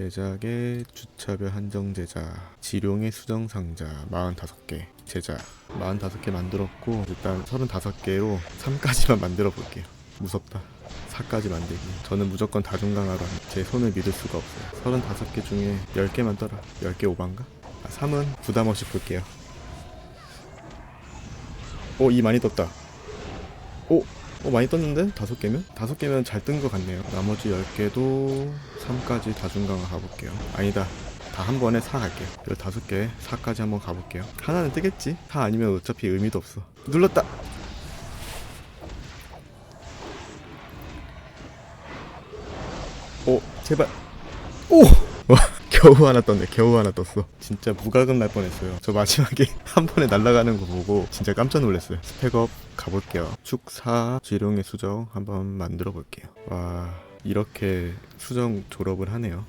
제작의 주차별 한정 제작 지룡의 수정 상자 45개 제작 45개 만들었고 일단 35개로 3까지만 만들어 볼게요. 무섭다. 4까지 만들기. 저는 무조건 다중강화로 합니다. 제 손을 믿을 수가 없어요. 35개 중에 10개만 떠라. 10개 오반가? 아, 3은 부담 없이 볼게요. 오, 이 많이 떴다. 오, 오 많이 떴는데? 다섯 개면? 다섯 개면 잘 뜬 것 같네요. 나머지 열 개도 3까지 다중강화 가볼게요. 아니다. 다 한 번에 4 갈게요. 15개 4까지 한번 가볼게요. 하나는 뜨겠지? 4 아니면 어차피 의미도 없어. 눌렀다! 오, 제발. 오! 와, 겨우 하나 떴네. 겨우 하나 떴어. 진짜 무과금 날 뻔했어요. 저 마지막에 한 번에 날아가는 거 보고 진짜 깜짝 놀랐어요. 스펙업 가볼게요. 축사 지룡의 수정 한번 만들어 볼게요. 와, 이렇게 수정 졸업을 하네요.